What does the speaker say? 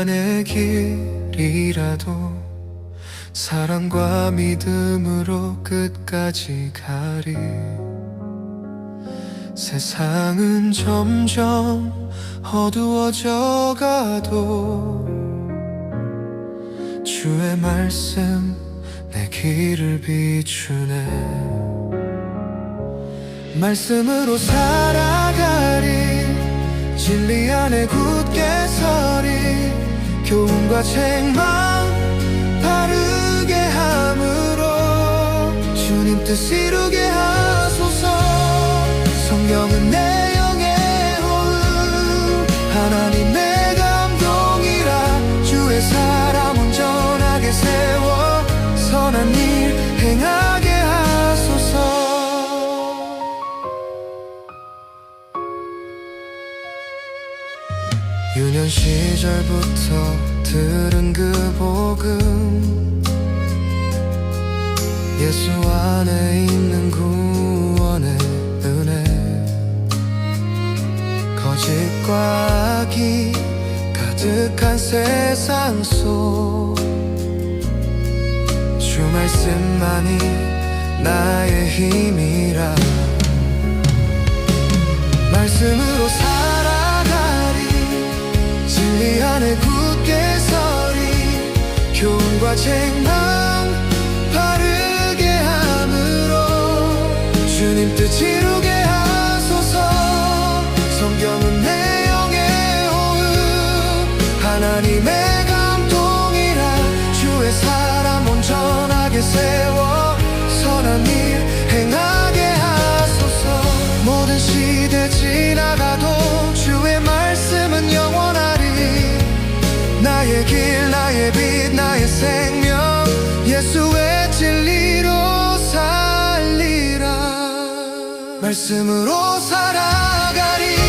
시간의 길이라도 사랑과 믿음으로 끝까지 가리. 세상은 점점 어두워져 가도 주의 말씀 내 길을 비추네. 말씀으로 살아가리 진리 안에 굳게 서리 교훈과 책망 바르게 함으로 주님 뜻 이루게 하소서. 성령은 내 유년 시절부터 들은 그 복음. 예수 안에 있는 구원의 은혜. 거짓과 악이 가득한 세상 속. 주 말씀만이 나의 힘이라. 말씀으로 살 과 책망 바르게 함으로 주님 뜻 이루게 하소서. 성경은 내 영의 호흡. 하나님의 감동이라 주의 사람 온전하게 세워 말씀으로 살아가리.